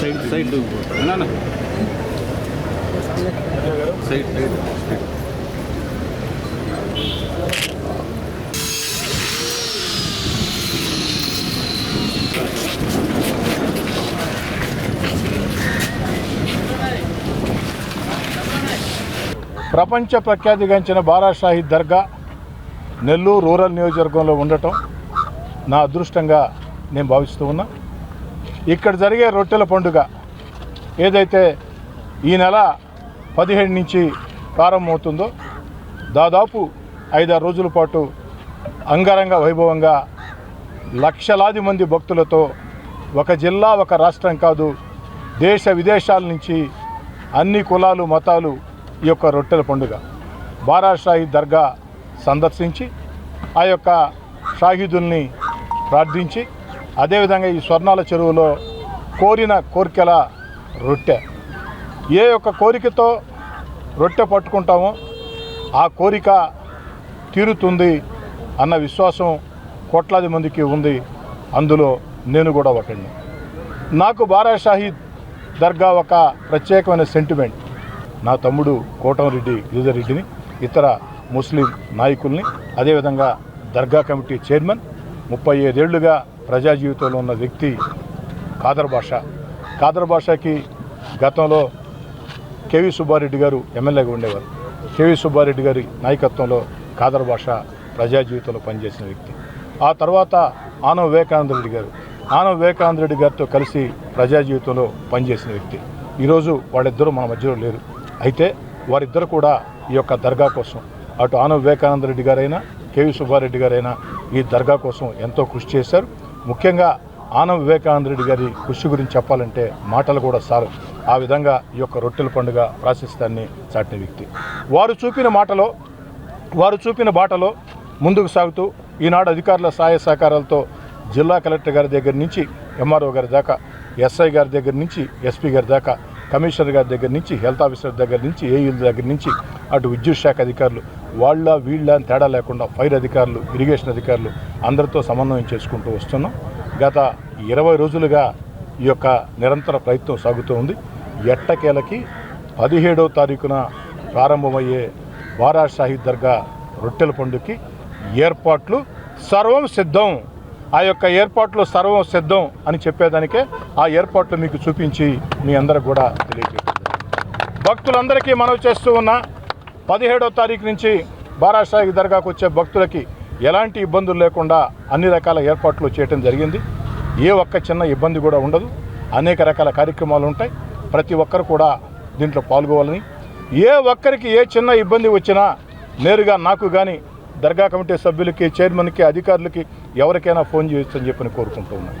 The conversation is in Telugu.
సైడ్ సైడ్ సైడ్ సైడ్ ప్రపంచ ప్రఖ్యాతిగాంచిన బారా దర్గా నెల్లూరు రూరల్ నియోజకవర్గంలో ఉండటం నా అదృష్టంగా నేను భావిస్తూ ఉన్నా. ఇక్కడ జరిగే రొట్టెల పండుగ ఏదైతే ఈ నెల పదిహేడు నుంచి ప్రారంభమవుతుందో దాదాపు ఐదారు రోజుల పాటు అంగరంగ వైభవంగా లక్షలాది మంది భక్తులతో ఒక జిల్లా ఒక రాష్ట్రం కాదు దేశ విదేశాల నుంచి అన్ని కులాలు మతాలు ఈ యొక్క రొట్టెల పండుగ. బారా దర్గా సందర్శించి ఆ యొక్క షాహీదుల్ని ప్రార్థించి అదేవిధంగా ఈ స్వర్ణాల చెరువులో కోరిన కోరికల రొట్టె. ఏ యొక్క కోరికతో రొట్టె పట్టుకుంటామో ఆ కోరిక తీరుతుంది అన్న విశ్వాసం కోట్లాది మందికి ఉంది. అందులో నేను కూడా ఒకడిని. నాకు బారా షాహీద్ దర్గా ఒక ప్రత్యేకమైన సెంటిమెంట్ నా తమ్ముడు కోటంరెడ్డి గిరిజరెడ్డిని ఇతర ముస్లిం నాయకుల్ని అదేవిధంగా దర్గా కమిటీ చైర్మన్ ముప్పై ఐదేళ్ళుగా ప్రజా జీవితంలో ఉన్న వ్యక్తి ఖాదర్ భాష ఖాదర్ భాషకి గతంలో కేవి సుబ్బారెడ్డి గారు ఎమ్మెల్యేగా ఉండేవారు. కేవి సుబ్బారెడ్డి గారి నాయకత్వంలో ఖాదర్ భాష ప్రజా జీవితంలో పనిచేసిన వ్యక్తి. ఆ తర్వాత ఆనవ వివేకానంద రెడ్డి గారు. ఆనవ వివేకానంద రెడ్డి గారితో కలిసి ప్రజా జీవితంలో పనిచేసిన వ్యక్తి. ఈరోజు వాళ్ళిద్దరూ మన మధ్యలో లేరు. అయితే వారిద్దరు కూడా ఈ యొక్క దర్గా కోసం అటు ఆనవ వివేకానంద రెడ్డి గారైనా కేవి సుబ్బారెడ్డి గారైనా ఈ దర్గా కోసం ఎంతో కృషి చేశారు. ముఖ్యంగా ఆనవ వివేకానంద రెడ్డి గారి కృషి గురించి చెప్పాలంటే మాటలు కూడా సారు. ఆ విధంగా ఈ యొక్క రొట్టెల పండుగ ప్రాశస్త్యాన్ని చాటిన వ్యక్తి. వారు చూపిన మాటలో వారు చూపిన బాటలో ముందుకు సాగుతూ ఈనాడు అధికారుల సహాయ సహకారాలతో జిల్లా కలెక్టర్ గారి దగ్గర నుంచి ఎంఆర్ఓ గారి దాకా ఎస్ఐ గారి దగ్గర నుంచి ఎస్పీ గారి దాకా కమిషనర్ గారి దగ్గర నుంచి హెల్త్ ఆఫీసర్ దగ్గర నుంచి ఏఈల దగ్గర నుంచి అటు విద్యుత్ శాఖ అధికారులు వాళ్ళ వీళ్ళ అని తేడా లేకుండా ఫైర్ అధికారులు ఇరిగేషన్ అధికారులు అందరితో సమన్వయం చేసుకుంటూ వస్తున్నాం. గత ఇరవై రోజులుగా ఈ యొక్క నిరంతర ప్రయత్నం సాగుతూ ఉంది. ఎట్టకేలకి పదిహేడవ తారీఖున ప్రారంభమయ్యే వారా షాహీద్ దర్గా రొట్టెల పండుగకి ఏర్పాట్లు సర్వం సిద్ధం. ఆ యొక్క ఏర్పాట్లు సర్వం సిద్ధం అని చెప్పేదానికే ఆ ఏర్పాట్లు మీకు చూపించి మీ అందరికి కూడా తెలియజేస్తుంది భక్తులందరికీ మనవి చేస్తూ ఉన్న పదిహేడో తారీఖు నుంచి బారాషాహి దర్గాకు వచ్చే భక్తులకి ఎలాంటి ఇబ్బందులు లేకుండా అన్ని రకాల ఏర్పాట్లు చేయడం జరిగింది. ఏ ఒక్క చిన్న ఇబ్బంది కూడా ఉండదు. అనేక రకాల కార్యక్రమాలు ఉంటాయి. ప్రతి ఒక్కరు కూడా దీంట్లో పాల్గొవాలని. ఏ ఒక్కరికి ఏ చిన్న ఇబ్బంది వచ్చినా నేరుగా నాకు కానీ దర్గా కమిటీ సభ్యులకి చైర్మన్కి అధికారులకి ఎవరికైనా ఫోన్ చేయొచ్చు అని చెప్పని కోరుకుంటూ ఉన్నాను.